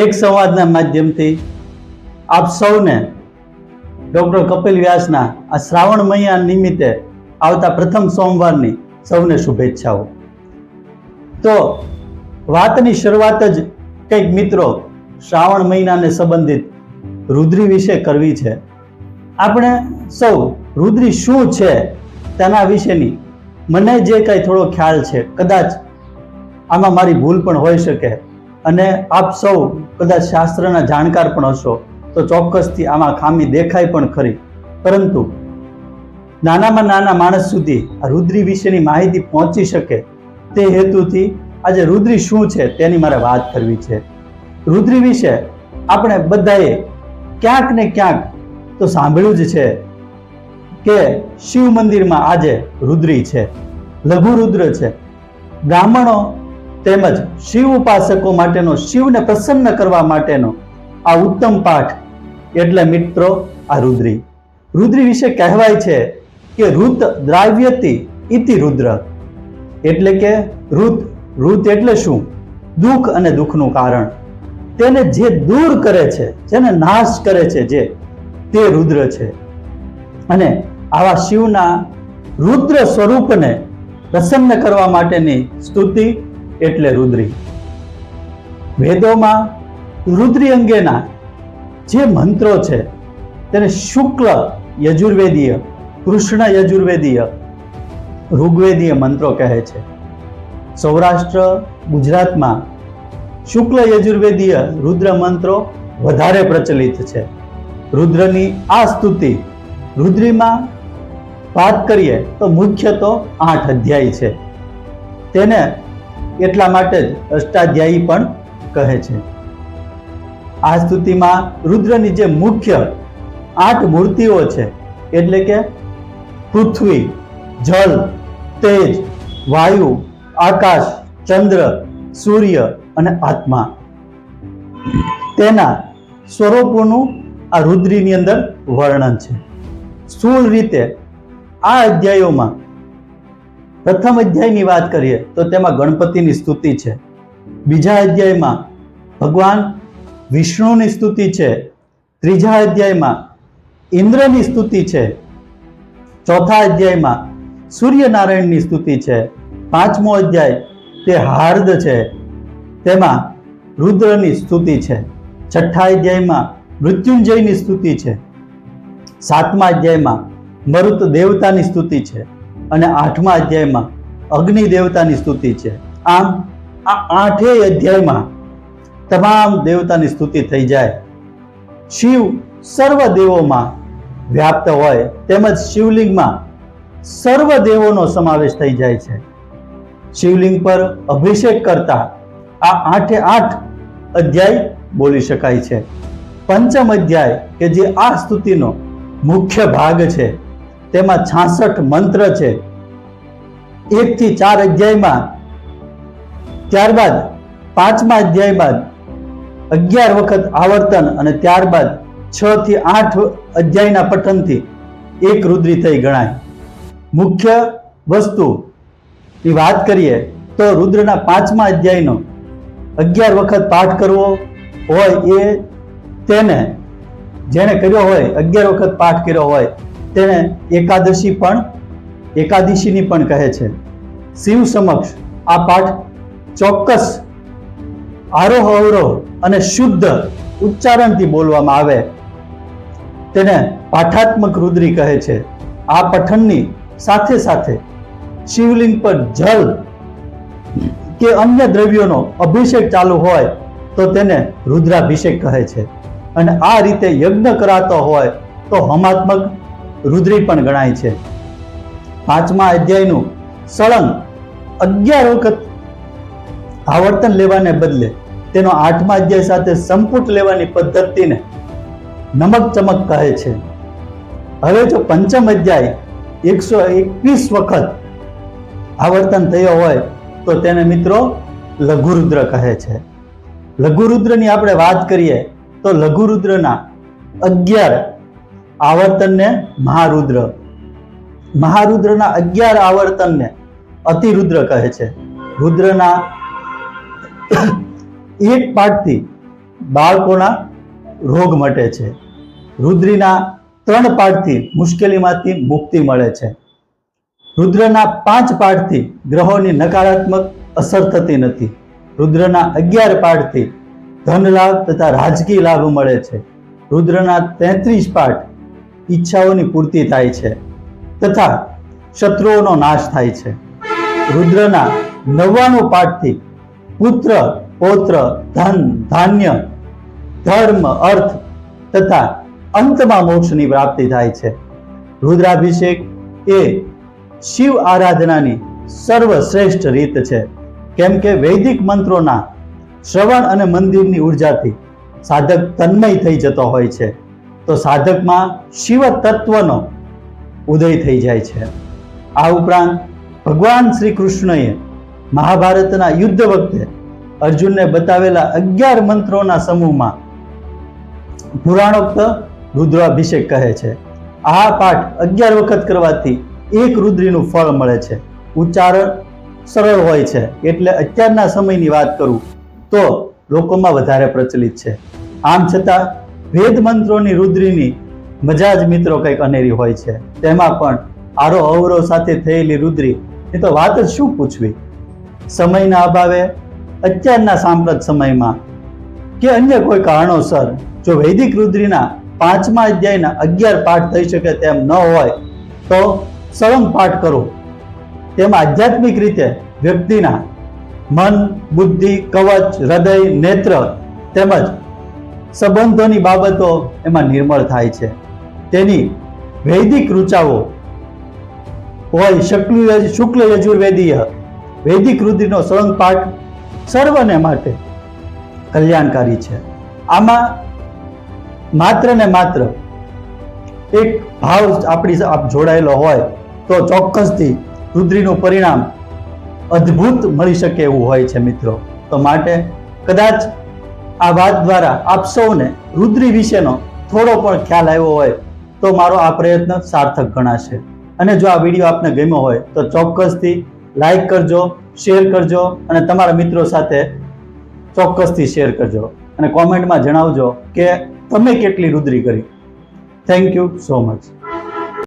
એક સંવાદના માધ્યમથી આપ સૌને ડૉક્ટર કપિલ વ્યાસના આ શ્રાવણ મહિના નિમિત્તે આવતા પ્રથમ સોમવારની સૌને શુભેચ્છાઓ. તો વાતની શરૂઆત જ કંઈક મિત્રો શ્રાવણ મહિનાને સંબંધિત રુદ્રી વિશે કરવી છે. આપણે સૌ રુદ્રી શું છે તેના વિશેની મને જે કાંઈ થોડો ખ્યાલ છે, કદાચ આમાં મારી ભૂલ પણ હોઈ શકે. અને આપ સૌ કદાચ શાસ્ત્રના જાણકાર પણ હશો, તો ચોક્કસથી આમાં ખામી દેખાય પણ ખરી. પરંતુ નાનામાં નાના માણસ સુધી આ રુદ્રી વિશેની માહિતી પહોંચી શકે તે હેતુથી આજે રુદ્રી શું છે તેની મારે વાત કરવી છે. રુદ્રી વિશે આપણે બધાએ ક્યાંક ને ક્યાંક તો સાંભળ્યું જ છે કે શિવ મંદિરમાં આજે રુદ્રી છે લઘુ રુદ્ર છે. બ્રાહ્મણો તેમજ શિવ ઉપાસકો માટેનો, શિવને પ્રસન્ન કરવા માટેનો આ ઉત્તમ પાઠ. એટલે મિત્રો, આ રુદ્રી. રુદ્રી વિશે કહેવાય છે કે રુત દ્રાવ્યતિ ઇતિ રુદ્ર. એટલે કે રુત રુત એટલે શું? દુઃખ અને દુઃખનું કારણ. તેને જે દૂર કરે છે, જેને નાશ કરે છે જે, તે રુદ્ર છે. અને આવા શિવના રુદ્ર સ્વરૂપને પ્રસન્ન કરવા માટેની સ્તુતિ એટલે રુદ્રી. વેદોમાં રુદ્રી અંગેના જે મંત્રો છે, તેને શુક્લ યજુર્વેદીય, કૃષ્ણ યજુર્વેદીય, ઋગ્વેદીય મંત્રો કહે છે. સૌરાષ્ટ્ર, ગુજરાતમાં શુક્લ યજુર્વેદીય રુદ્ર મંત્રો વધારે પ્રચલિત છે. રુદ્રની આ સ્તુતિ રુદ્રીમાં વાત કરીએ તો મુખ્ય તો આઠ અધ્યાય છે. તેને એટલા માટે જ અષ્ટાધ્યાયી પણ કહે છે. આ સ્તુતિમાં રુદ્રની જે મુખ્ય આઠ મૂર્તિઓ છે, એટલે કે પૃથ્વી જલ તેજ, વાયુ, આકાશ, ચંદ્ર, સૂર્ય અને આત્મા. તેના સ્વરૂપોનું આ રુદ્રીની અંદર વર્ણન છે. સ્થૂળ રીતે આ અધ્યાયોમાં પ્રથમ અધ્યાયની વાત કરીએ તો તેમાં ગણપતિની સ્તુતિ છે. બીજા અધ્યાયમાં ભગવાન વિષ્ણુની સ્તુતિ છે. ત્રીજા અધ્યાયમાં ઇન્દ્રની સ્તુતિ છે. ચોથા અધ્યાયમાં સૂર્યનારાયણની સ્તુતિ છે. પાંચમો અધ્યાય તે હાર્દ છે. તેમાં રુદ્રની સ્તુતિ છે. છઠ્ઠા અધ્યાયમાં મૃત્યુંજયની સ્તુતિ છે. સાતમા અધ્યાયમાં મરુત દેવતાની સ્તુતિ છે. અને આઠમા અધ્યાયમાં અગ્નિ દેવતાની સ્તુતિ છે. આમ, આ આઠેય અધ્યાયમાં તમામ દેવતાની સ્તુતિ થઈ જાય. શિવ સર્વ દેવોમાં વ્યાપ્ત હોય તેમજ શિવલિંગમાં સર્વ દેવોનો સમાવેશ થઈ જાય છે. શિવલિંગ પર અભિષેક કરતા આ આઠે આઠ અધ્યાય બોલી શકાય છે. પંચમ અધ્યાય કે જે આ સ્તુતિનો મુખ્ય ભાગ છે. તેમાં છાસઠ મંત્ર છે. એક થી ચાર અધ્યાયમાં, ત્યારબાદ પાંચમા અધ્યાય બાદ અગિયાર વખત આવર્તન અને ત્યારબાદ છ થી આઠ અધ્યાયના પઠનથી એક રુદ્રી થઈ ગણાય. મુખ્ય વસ્તુ ની વાત કરીએ તો રુદ્રના પાંચમા અધ્યાયનો અગિયાર વખત પાઠ કરવો હોય એ તેને, જેણે કર્યો હોય, અગિયાર વખત પાઠ કર્યો હોય તેને એકાદશી પણ એકાદશીની પણ કહે છે. શિવ સમક્ષ આ પાઠ ચોક્કસ આરોહ અવરોહ અને શુદ્ધ ઉચ્ચારણથી બોલવામાં આવે. તેને પાઠાત્મક રુદ્રી કહે છે. આ પઠનની સાથે સાથે શિવલિંગ પર જલ કે અન્ય દ્રવ્યોનો અભિષેક ચાલુ હોય તો તેને રુદ્રાભિષેક કહે છે. અને આ રીતે યજ્ઞ કરાતો હોય તો હમાત્મક રુદ્રી પણ ગણાય છે. પાંચમા અધ્યાયનું સળંગ અગિયાર વખત આવર્તન લેવાને બદલે તેનો આઠમા અધ્યાય સાથે સંપુટ લેવાની પદ્ધતિને નમક ચમક કહે છે. હવે જો પંચમ અધ્યાય એકસો એકવીસ વખત આવર્તન થયો હોય તો તેને મિત્રો લઘુરુદ્ર કહે છે. લઘુરુદ્રની આપણે વાત કરીએ તો લઘુરુદ્રના અગિયાર આવર્તનને મહારુદ્ર. મહારુદ્રના અગિયાર આવર્તનને અતિરુદ્ર કહે છે. રુદ્રના એક પાઠથી બાળકોના રોગ મટે છે. રુદ્રીના ત્રણ પાઠથી મુશ્કેલીમાંથી મુક્તિ મળે છે. રુદ્રના પાંચ પાઠથી ગ્રહોની નકારાત્મક અસર થતી નથી. રુદ્રના અગિયાર પાઠથી ધન લાભ તથા રાજકીય લાભ મળે છે. રુદ્રના તેત્રીસ પાઠ ઈચ્છાઓની પૂર્તિ થાય છે તથા શત્રુઓનો નાશ થાય છે. રુદ્રના નવ્વાણું પાઠથી પુત્ર, પૌત્ર, ધન, ધાન્ય, ધર્મ, અર્થ તથા અંતમાં મોક્ષની પ્રાપ્તિ થાય છે. રુદ્રાભિષેક એ શિવ આરાધનાની સર્વશ્રેષ્ઠ રીત છે. કેમ કે વૈદિક મંત્રોના શ્રવણ અને મંદિરની ઉર્જાથી સાધક તન્મય થઈ જતો હોય છે. તો સાધકમાં શિવ તત્વનો ઉદય થઈ જાય છે. આ ઉપરાંત ભગવાન શ્રી કૃષ્ણએ મહાભારતના યુદ્ધ વખતે અર્જુનને બતાવેલા અગિયાર મંત્રોના સમૂહમાં પુરાણોક્ત રુદ્રાભિષેક કહે છે. આ પાઠ અગિયાર વખત કરવાથી એક રુદ્રીનું ફળ મળે છે. ઉચ્ચારણ સરળ હોય છે, એટલે અત્યારના સમયની વાત કરું તો લોકોમાં વધારે પ્રચલિત છે. આમ છતાં વેદ મંત્રોની રુદ્રીની મજા જ મિત્રો કંઈક અનેરી હોય છે. તેમાં પણ આરો અવરો સાથે થયેલી રુદ્રી, એ તો વાત જ શું પૂછવી? સમયના અભાવે, અત્યારના સાંપ્રત સમયમાં, કે અન્ય કોઈ કારણોસર, જો વૈદિક રુદ્રીના પાંચમા અધ્યાયના અગિયાર પાઠ થઈ શકે તેમ ન હોય, તો સળંગ પાઠ કરો. તેમાં આધ્યાત્મિક રીતે વ્યક્તિના મન, બુદ્ધિ, કવચ, હૃદય, નેત્ર તેમજ સંબંધોની બાબતો એમાં નિર્મળ થાય છે. તેની વૈદિક ઋચાઓ હોય શક્લ શુક્લ યજુર્વેદીય વૈદિક રુદ્રનો સળંગ પાઠ સર્વને માટે કલ્યાણકારી છે. આમાં માત્ર ને માત્ર એક ભાવ આપણી આપ જોડાયેલો હોય તો ચોક્કસથી રુદ્રીનું પરિણામ અદ્ભુત મળી શકે એવું હોય છે મિત્રો. તો માટે કદાચ આ વાત દ્વારા આપ સૌને રુદ્રી વિશેનો થોડો પણ ખ્યાલ આવ્યો હોય તો મારો આ પ્રયત્ન સાર્થક ગણાશે. અને જો આ વીડિયો આપને ગમ્યો હોય તો ચોક્કસથી લાઈક કરજો, શેર કરજો અને તમારા મિત્રો સાથે ચોક્કસથી શેર કરજો અને કોમેન્ટમાં જણાવજો કે તમે કેટલી રુદ્રી કરી. Thank you so much